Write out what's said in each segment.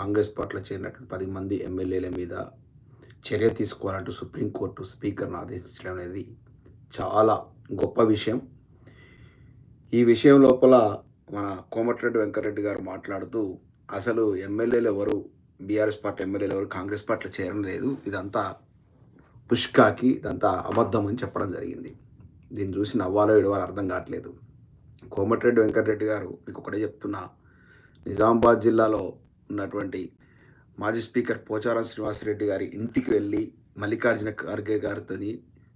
కాంగ్రెస్ పార్టీలో చేరినటువంటి పది మంది ఎమ్మెల్యేల మీద చర్య తీసుకోవాలంటూ సుప్రీంకోర్టు స్పీకర్ను ఆదేశించడం అనేది చాలా గొప్ప విషయం. ఈ విషయం లోపల మన కోమటిరెడ్డి వెంకటరెడ్డి గారు మాట్లాడుతూ అసలు ఎమ్మెల్యేలు ఎవరు? బీఆర్ఎస్ పార్టీ ఎమ్మెల్యేలు ఎవరు? కాంగ్రెస్ పార్టీలో చేరడం లేదు. ఇదంతా పుష్కాకి ఇదంతా అబద్ధం అని చెప్పడం జరిగింది. దీన్ని చూసి నవ్వాలో ఏడవాలో అర్థం కావట్లేదు. కోమటిరెడ్డి వెంకటరెడ్డి గారు మీకు ఒకటే చెప్తున్నా నిజామాబాద్ జిల్లాలో ఉన్నటువంటి మాజీ స్పీకర్ పోచారం శ్రీనివాసరెడ్డి గారి ఇంటికి వెళ్ళి మల్లికార్జున ఖార్గే గారితో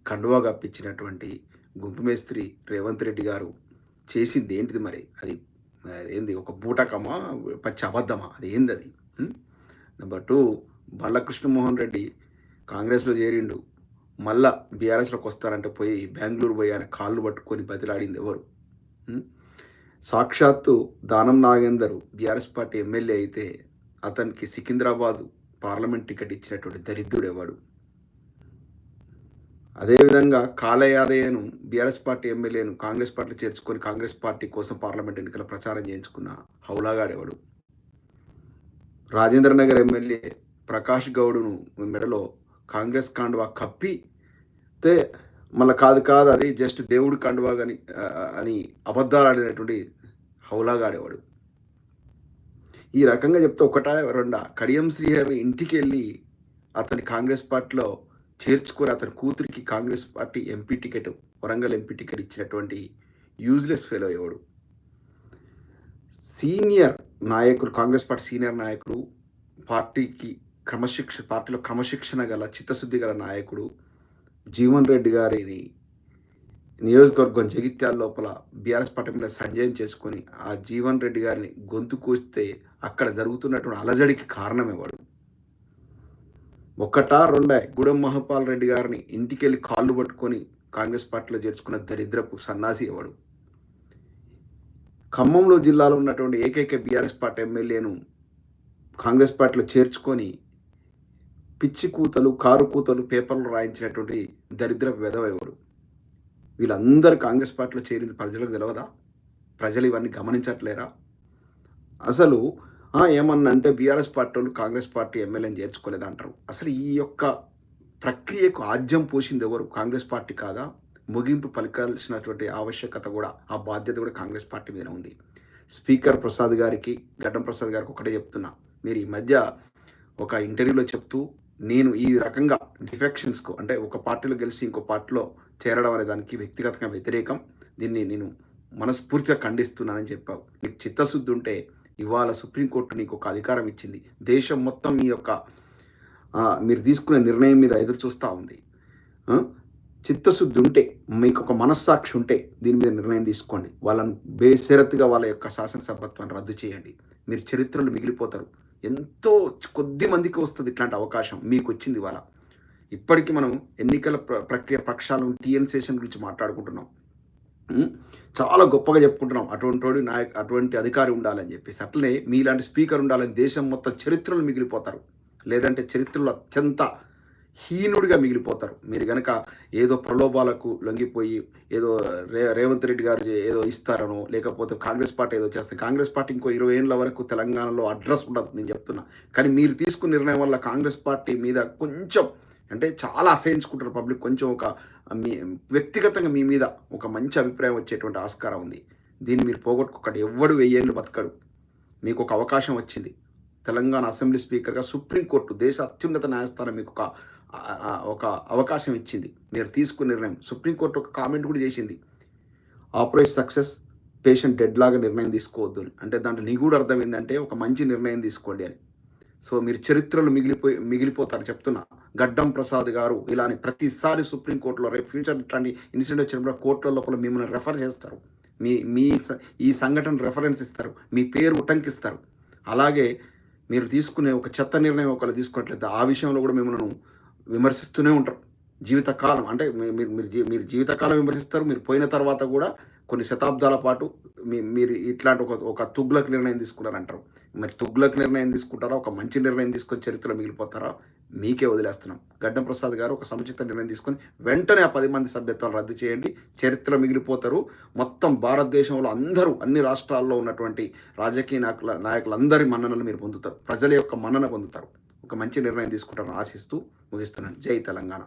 కండువా కప్పించినటువంటి గుంపు మేస్త్రి రేవంత్ రెడ్డి గారు చేసింది ఏంటిది మరి? అది ఏంది? ఒక బూటకమా? పచ్చి అబద్ధమా? అది ఏంది అది? నెంబర్ టూ బళ్ళ కృష్ణమోహన్ రెడ్డి కాంగ్రెస్లో చేరిండు. మళ్ళా బీఆర్ఎస్లోకి వస్తారంటే పోయి బెంగళూరు పోయి ఆయన కాళ్ళు పట్టుకొని బతిలాడింది ఎవరు? సాక్షాత్తు Danam Nagender BRS party MLA అయితే అతనికి సికింద్రాబాద్ పార్లమెంట్ టికెట్ ఇచ్చినటువంటి దరిద్రుడు ఎవడు? అదేవిధంగా కాలయాదయ్యను బీఆర్ఎస్ పార్టీ ఎమ్మెల్యేను కాంగ్రెస్ పార్టీ చేర్చుకొని కాంగ్రెస్ పార్టీ కోసం పార్లమెంట్ ఎన్నికల ప్రచారం చేయించుకున్న హౌలాగాడెవడు? రాజేంద్ర నగర్ ఎమ్మెల్యే ప్రకాష్ గౌడును మెడలో కాంగ్రెస్ కాండవా కప్పితే మళ్ళీ కాదు కాదు అది జస్ట్ దేవుడు కండువా అని అని అబద్ధాలు ఆడినటువంటి హౌలాగాడేవాడు? ఈ రకంగా చెప్తే ఒకటా రెండా? కడియం శ్రీహరి ఇంటికి వెళ్ళి అతని కాంగ్రెస్ పార్టీలో చేర్చుకొని అతని కూతురికి Congress party MP ticket Warangal MP ticket ఇచ్చినటువంటి యూజ్లెస్ ఫెలో ఎవడు? సీనియర్ నాయకుడు కాంగ్రెస్ పార్టీ సీనియర్ నాయకుడు పార్టీకి క్రమశిక్ష పార్టీలో క్రమశిక్షణ గల చిత్తశుద్ధి గల నాయకుడు జీవన్ రెడ్డి గారిని నియోజకవర్గం జగిత్యాల లోపల బీఆర్ఎస్ పట్టణంలో సంజయం చేసుకొని ఆ జీవన్ రెడ్డి గారిని గొంతు కూస్తే అక్కడ జరుగుతున్నటువంటి అలజడికి కారణమేవాడు ఎవడు? ఒకటా రెండా గుడెం మహపాల్ రెడ్డి గారిని ఇంటికెళ్ళి కాళ్ళు పట్టుకొని కాంగ్రెస్ పార్టీలో చేర్చుకున్న దరిద్రపు సన్నాసి ఎవడు? ఖమ్మంలో జిల్లాలో ఉన్నటువంటి ఏకైక బీఆర్ఎస్ పార్టీ ఎమ్మెల్యేను కాంగ్రెస్ పార్టీలో చేర్చుకొని పిచ్చి కూతలు కారు కూతలు పేపర్లు రాయించినటువంటి దరిద్ర వెధవెవడు వీళ్ళందరూ కాంగ్రెస్ పార్టీలో చేరింది ప్రజలకు తెలియదా ప్రజలు ఇవన్నీ గమనించట్లేరా? అసలు ఏమన్నా అంటే బీఆర్ఎస్ పార్టీ వాళ్ళు కాంగ్రెస్ పార్టీ ఎమ్మెల్యేని చేర్చుకోలేదు అంటారు? అసలు ఈ యొక్క ప్రక్రియకు ఆద్యం పోసింది ఎవరు? కాంగ్రెస్ పార్టీ కాదా? ముగింపు పలికాల్సినటువంటి ఆవశ్యకత కూడా ఆ బాధ్యత కూడా కాంగ్రెస్ పార్టీ మీద ఉంది. స్పీకర్ ప్రసాద్ గారికి గడ్డం ప్రసాద్ గారికి ఒకటే చెప్తున్నా. మీరు ఈ మధ్య ఒక ఇంటర్వ్యూలో చెప్తూ నేను ఈ రకంగా డిఫెక్షన్స్కు అంటే ఒక పార్టీలో గెలిచి ఇంకో పార్టీలో చేరడం అనే దానికి వ్యక్తిగతంగా వ్యతిరేకం. దీన్ని నేను మనస్ఫూర్తిగా ఖండిస్తున్నానని చెప్పావు. నీకు చిత్తశుద్ధి ఉంటే ఇవాళ సుప్రీంకోర్టు నీకు ఒక అధికారం ఇచ్చింది. దేశం మొత్తం మీ యొక్క మీరు తీసుకునే నిర్ణయం మీద ఎదురు చూస్తూ ఉంది. చిత్తశుద్ధి ఉంటే మీకు ఒక మనస్సాక్షి ఉంటే దీని మీద నిర్ణయం తీసుకోండి. వాళ్ళని బేషరతుగా వాళ్ళ యొక్క శాసనసభత్వాన్ని రద్దు చేయండి. మీరు చరిత్రలు మిగిలిపోతారు. ఎంతో కొద్ది మందికి వస్తుంది ఇట్లాంటి అవకాశం. మీకు వచ్చింది వాళ్ళ ఇప్పటికీ మనం ఎన్నికల ప్ర ప్రక్రియ పక్షాలను టీఎన్ సేషన్ గురించి మాట్లాడుకుంటున్నాం. చాలా గొప్పగా చెప్పుకుంటున్నాం. అటువంటి నాయక అటువంటి అధికారి ఉండాలని చెప్పేసి. అట్లనే మీలాంటి స్పీకర్ ఉండాలని దేశం మొత్తం చరిత్రలు మిగిలిపోతారు. లేదంటే చరిత్రలో అత్యంత హీనుడిగా మిగిలిపోతారు. మీరు కనుక ఏదో ప్రలోభాలకు లొంగిపోయి ఏదో రే రేవంత్ రెడ్డి గారు ఏదో ఇస్తారనో లేకపోతే కాంగ్రెస్ పార్టీ ఏదో చేస్తే కాంగ్రెస్ పార్టీ ఇంకో ఇరవై ఏళ్ళ వరకు తెలంగాణలో అడ్రస్ ఉండదు నేను చెప్తున్నా. కానీ మీరు తీసుకున్న నిర్ణయం వల్ల కాంగ్రెస్ పార్టీ మీద కొంచెం అంటే చాలా అసహించుకుంటారు పబ్లిక్. కొంచెం ఒక మీ వ్యక్తిగతంగా మీ మీద ఒక మంచి అభిప్రాయం వచ్చేటువంటి ఆస్కారం ఉంది. దీన్ని మీరు పోగొట్టుకోకండి. ఎవ్వడు వెయ్యేళ్ళు బతకడు. మీకు ఒక అవకాశం వచ్చింది. తెలంగాణ అసెంబ్లీ స్పీకర్గా సుప్రీంకోర్టు దేశ అత్యున్నత న్యాయస్థానం మీకు ఒక ఒక అవకాశం ఇచ్చింది. మీరు తీసుకున్న నిర్ణయం. సుప్రీంకోర్టు ఒక కామెంట్ కూడా చేసింది. ఆపరేషన్ సక్సెస్ పేషెంట్ డెడ్ లాగా నిర్ణయం తీసుకోవద్దు అని. అంటే దాంట్లో నిగూఢ అర్థం ఏంటంటే ఒక మంచి నిర్ణయం తీసుకోండి అని. సో మీరు చరిత్రలు మిగిలిపోయి మిగిలిపోతారు చెప్తున్నా. గడ్డం ప్రసాద్ గారు ఇలాని ప్రతిసారి సుప్రీంకోర్టులో రేపు ఫ్యూచర్ ఇట్లాంటి ఇన్సిడెంట్ వచ్చినప్పుడు కోర్టుల లోపల మిమ్మల్ని రెఫర్ చేస్తారు. మీ మీ స- ఈ సంఘటన రెఫరెన్స్ ఇస్తారు. మీ పేరు ఉటంకిస్తారు. అలాగే మీరు తీసుకునే ఒక చెత్త నిర్ణయం ఒకళ్ళు తీసుకోవట్లేదు. ఆ విషయంలో కూడా మిమ్మల్ని విమర్శిస్తూనే ఉంటారు. జీవితకాలం అంటే మీ- మీరు మీరు జీ- మీరు జీవితకాలం విమర్శిస్తారు. మీరు పోయిన తర్వాత కూడా కొన్ని శతాబ్దాల పాటు మీ మీరు ఇట్లాంటి ఒక ఒక తుగ్లక్ నిర్ణయం తీసుకున్నారంటారు మరి తుగ్లక్ నిర్ణయం తీసుకుంటారా? ఒక మంచి నిర్ణయం తీసుకొని చరిత్రలో మిగిలిపోతారా? మీకే వదిలేస్తున్నాం. గడ్డం ప్రసాద్ గారు ఒక సముచిత నిర్ణయం తీసుకొని వెంటనే ఆ పది మంది సభ్యత్వాలు రద్దు చేయండి. చరిత్ర మిగిలిపోతారు. మొత్తం భారతదేశంలో అందరూ అన్ని రాష్ట్రాల్లో ఉన్నటువంటి రాజకీయ నాయకుల నాయకులందరి మన్ననలు మీరు పొందుతారు. ప్రజల యొక్క మన్నన పొందుతారు. ఒక మంచి నిర్ణయం తీసుకుంటారని ఆశిస్తూ ముగిస్తున్నాను. జై తెలంగాణ.